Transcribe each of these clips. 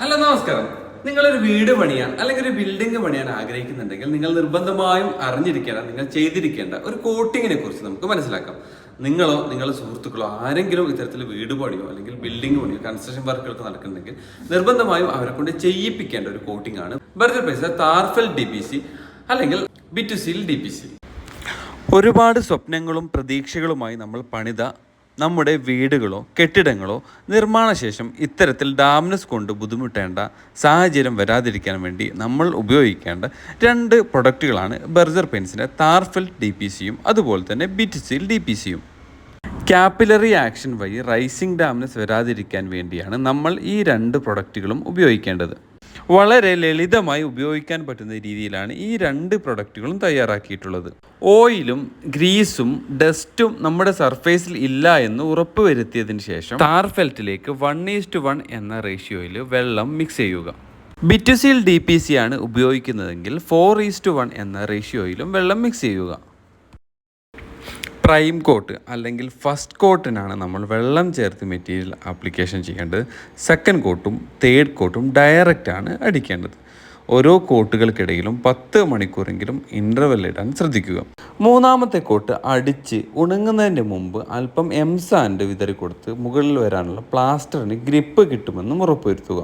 Hello നമസ്കാരം. നിങ്ങളൊരു വീട് പണിയാൻ അല്ലെങ്കിൽ ഒരു ബിൽഡിംഗ് പണിയാൻ ആഗ്രഹിക്കുന്നുണ്ടെങ്കിൽ നിങ്ങൾ നിർബന്ധമായും അറിഞ്ഞിരിക്കേണ്ട നിങ്ങൾ ചെയ്തിരിക്കേണ്ട ഒരു കോട്ടിങ്ങിനെ കുറിച്ച് നമുക്ക് മനസ്സിലാക്കാം. നിങ്ങളോ നിങ്ങളുടെ സുഹൃത്തുക്കളോ ആരെങ്കിലും ഇത്തരത്തിൽ വീട് പണിയോ അല്ലെങ്കിൽ ബിൽഡിംഗ് പണിയോ കൺസ്ട്രക്ഷൻ വർക്കുകളൊക്കെ നടക്കുന്നുണ്ടെങ്കിൽ നിർബന്ധമായും അവരെ കൊണ്ട് ചെയ്യിപ്പിക്കേണ്ട ഒരു കോട്ടിംഗ് ആണ്. ബർജർ പൈസ താർഫൽ ഡി പി സി അല്ലെങ്കിൽ ബിറ്റുസിൽ ഡി പി സി ഒരുപാട് സ്വപ്നങ്ങളും പ്രതീക്ഷകളുമായി നമ്മൾ പണിത നമ്മുടെ വീടുകളോ കെട്ടിടങ്ങളോ നിർമ്മാണശേഷം ഇത്തരത്തിൽ ഡാംനസ് കൊണ്ട് ബുദ്ധിമുട്ടേണ്ട സാഹചര്യം വരാതിരിക്കാൻ വേണ്ടി നമ്മൾ ഉപയോഗിക്കേണ്ട രണ്ട് പ്രൊഡക്റ്റുകളാണ് ബർജർ പെയിൻസിന്റെ താർഫിൽ ഡി പി സിയും അതുപോലെ തന്നെ ബിറ്റിസിൽ ഡി പി സിയും. ക്യാപ്പിലറി ആക്ഷൻ വഴി റൈസിംഗ് ഡാംനസ് വരാതിരിക്കാൻ വേണ്ടിയാണ് നമ്മൾ ഈ രണ്ട് പ്രൊഡക്റ്റുകളും ഉപയോഗിക്കേണ്ടത്. വളരെ ലളിതമായി ഉപയോഗിക്കാൻ പറ്റുന്ന രീതിയിലാണ് ഈ രണ്ട് പ്രൊഡക്റ്റുകളും തയ്യാറാക്കിയിട്ടുള്ളത്. ഓയിലും ഗ്രീസും ഡസ്റ്റും നമ്മുടെ സർഫേസിൽ ഇല്ല എന്ന് ഉറപ്പ് വരുത്തിയതിന് ശേഷം ടാർഫെൽറ്റിലേക്ക് വൺ ഈസ്റ്റ് വൺ എന്ന റേഷ്യോയിൽ വെള്ളം മിക്സ് ചെയ്യുക. ബിറ്റുസീൽ ഡി പി സി ആണ് ഉപയോഗിക്കുന്നതെങ്കിൽ ഫോർ ഈസ്റ്റ് വൺ എന്ന റേഷ്യോയിലും വെള്ളം മിക്സ് ചെയ്യുക. പ്രൈം കോട്ട് അല്ലെങ്കിൽ ഫസ്റ്റ് കോട്ടിനാണ് നമ്മൾ വെള്ളം ചേർത്ത് മെറ്റീരിയൽ ആപ്ലിക്കേഷൻ ചെയ്യേണ്ടത്. സെക്കൻഡ് കോട്ടും തേർഡ് കോട്ടും ഡയറക്റ്റാണ് അടിക്കേണ്ടത്. ഓരോ കോട്ടുകൾക്കിടയിലും പത്ത് മണിക്കൂറെങ്കിലും ഇന്റർവെൽ ഇടാൻ ശ്രദ്ധിക്കുക. മൂന്നാമത്തെ കോട്ട് അടിച്ച് ഉണങ്ങുന്നതിന്റെ മുമ്പ് അല്പം എംസാൻഡ് വിതറി കൊടുത്ത് മുകളിൽ വരാനുള്ള പ്ലാസ്റ്ററിന് ഗ്രിപ്പ് കിട്ടുമെന്നും ഉറപ്പുവരുത്തുക.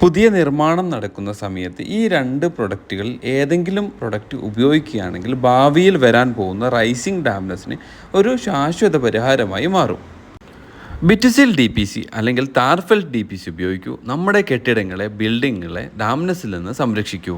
പുതിയ നിർമ്മാണം നടക്കുന്ന സമയത്ത് ഈ രണ്ട് പ്രൊഡക്റ്റുകളിൽ ഏതെങ്കിലും പ്രൊഡക്റ്റ് ഉപയോഗിക്കുകയാണെങ്കിൽ ഭാവിയിൽ വരാൻ പോകുന്ന റൈസിംഗ് ഡാംനസിന് ഒരു ശാശ്വത പരിഹാരമായി മാറും. ബിറ്റിസിൽ ഡി പി സി അല്ലെങ്കിൽ താർഫെൽ ഡി പി സി ഉപയോഗിക്കൂ. നമ്മുടെ കെട്ടിടങ്ങളെ ബിൽഡിങ്ങുകളെ ഡാംനസിൽ നിന്ന് സംരക്ഷിക്കൂ.